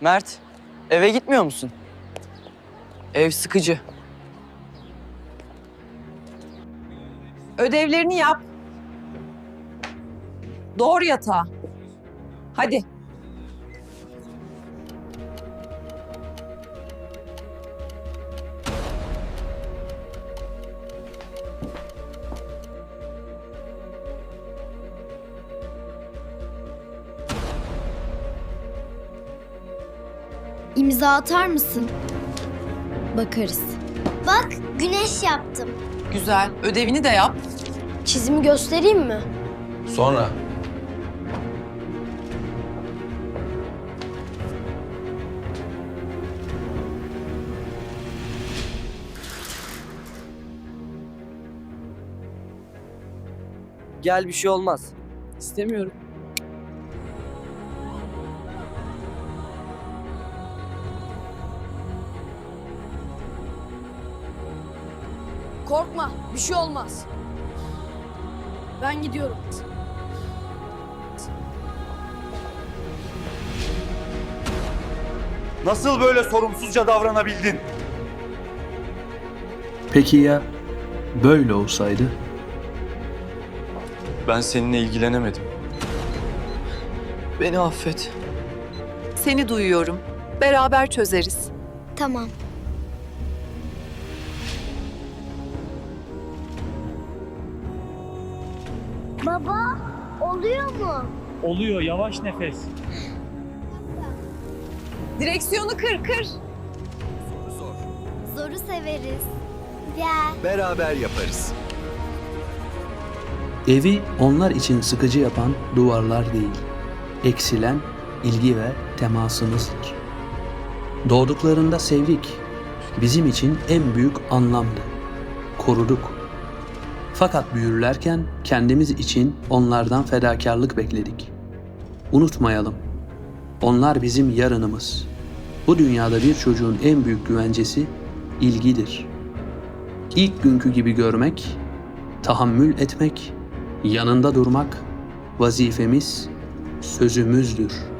Mert, eve gitmiyor musun? Ev sıkıcı. Ödevlerini yap. Doğru yatağa. Hadi. İmza atar mısın? Bakarız. Bak güneş yaptım. Güzel. Ödevini de yap. Çizimi göstereyim mi? Sonra. Gel bir şey olmaz. İstemiyorum. Korkma, bir şey olmaz. Ben gidiyorum. Nasıl böyle sorumsuzca davranabildin? Peki ya böyle olsaydı? Ben seninle ilgilenemedim. Beni affet. Seni duyuyorum. Beraber çözeriz. Tamam. Baba oluyor mu? Oluyor yavaş nefes. Direksiyonu kır kır. Zoru severiz. Gel. Beraber yaparız. Evi onlar için sıkıcı yapan duvarlar değil, eksilen ilgi ve temasımızdır. Doğduklarında sevdik, bizim için en büyük anlamdı. Koruduk. Fakat büyürlerken kendimiz için onlardan fedakarlık bekledik. Unutmayalım, onlar bizim yarınımız. Bu dünyada bir çocuğun en büyük güvencesi ilgidir. İlk günkü gibi görmek, tahammül etmek, yanında durmak vazifemiz, sözümüzdür.''